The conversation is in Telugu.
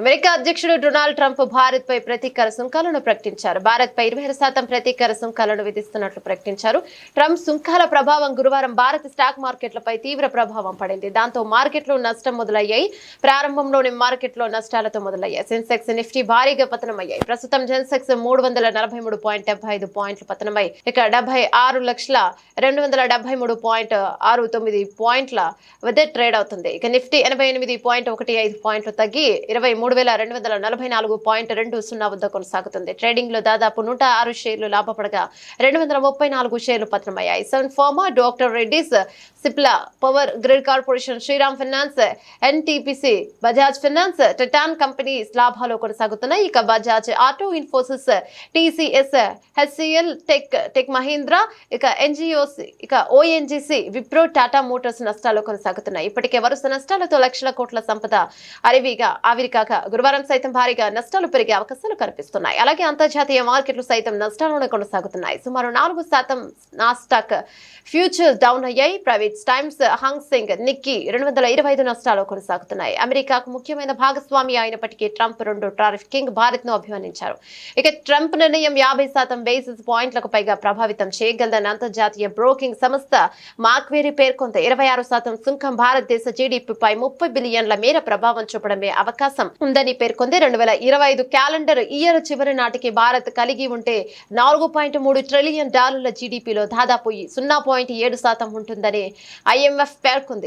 అమెరికా అధ్యక్షుడు డొనాల్డ్ ట్రంప్ భారత్ పై ప్రతీకార సుంకాలను ప్రకటించారు. భారత్ పై ఇరవై శాతం ప్రతీకార సుంకాలను విధిస్తున్నట్లు ప్రకటించారు. ట్రంప్ సుంకాల ప్రభావం గురువారం భారత స్టాక్ మార్కెట్లపై తీవ్ర ప్రభావం పడింది. దాంతో మార్కెట్లు నష్టం మొదలయ్యాయి. ప్రారంభంలోని మార్కెట్లో నష్టాలతో మొదలయ్యాయి. సెన్సెక్స్ నిఫ్టీ భారీగా పతనమయ్యాయి. ప్రస్తుతం సెన్సెక్స్ మూడు వందల నలభై మూడు పాయింట్ డెబ్బై ఐదు పాయింట్లు పతనమై ఇక డెబ్బై ఆరు లక్షల రెండు వందల డెబ్బై మూడు పాయింట్ ఆరు తొమ్మిది పాయింట్ల వద్ద ట్రేడ్ అవుతుంది. ఇక నిఫ్టీ ఎనభై ఎనిమిది పాయింట్ ఒకటి ఐదు పాయింట్లు తగ్గి ఇరవై మూడు మూడు వేల రెండు వందల నలభై నాలుగు పాయింట్ రెండు సున్నా వద్ద కొనసాగుతుంది. ట్రేడింగ్లో దాదాపు నూట ఆరు షేర్లు లాభపడగా రెండు వందల ముప్పై నాలుగు షేర్లు పతనమయ్యాయి. Seven pharma doctor Reddy's Cipla power grid corporation Shriram finance NTPC Bajaj finance Titan companies లాభాలు కొనసాగుతున్నాయి. ఇక Bajaj auto Infosys TCS HCL tech tech Mahindra ఇక ఎన్జిఓస్ ఇక ఓఎన్జీసీ విప్రో టాటా మోటార్స్ నష్టాలు కొనసాగుతున్నాయి. ఇప్పటికే వరుస నష్టాలతో లక్షల కోట్ల సంపద అరివిగా ఆవిరికాక గురువారం సైతం భారీగా నష్టాలు పెరిగే అవకాశాలు కనిపిస్తున్నాయి. అలాగే అంతర్జాతీయ మార్కెట్లు సైతం నష్టాలను కొనసాగుతున్నాయి. సుమారు నాలుగు శాతం నాస్టాక్ ఫ్యూచర్స్ డౌన్ అయ్యాయి. Private times Hang Seng Nikkei Nikkei రెండు వందల ఇరవై ఐదు నష్టాలు కొనసాగుతున్నాయి. అమెరికాకు ముఖ్యమైన భాగస్వామి అయినప్పటికీ ట్రంప్ రెండు టారిఫ్ కింగ్ భారత్ను అభివర్ణించారు ఇక ట్రంప్ నిర్ణయం యాభై శాతం బేసిస్ పాయింట్లకు పైగా ప్రభావితం చేయగలదని అంతర్జాతీయ బ్రోకింగ్ సంస్థ మాక్వేరీ పేర్కొంది. ఇరవై ఆరు శాతం సుంకం భారతదేశ జీడీపీపై ముప్పై బిలియన్ల మేర ప్రభావం చూపడమే అవకాశం ఉందని పేర్కొంది. రెండు వేల ఇరవై ఐదు క్యాలెండర్ ఇయర్ చివరి నాటికి భారత్ కలిగి ఉంటే నాలుగు పాయింట్ మూడు ట్రిలియన్ డాలర్ల జీడిపిలో దాదాపు సున్నా పాయింట్ ఏడు శాతం ఉంటుందని ఐఎంఎఫ్ పేర్కొంది.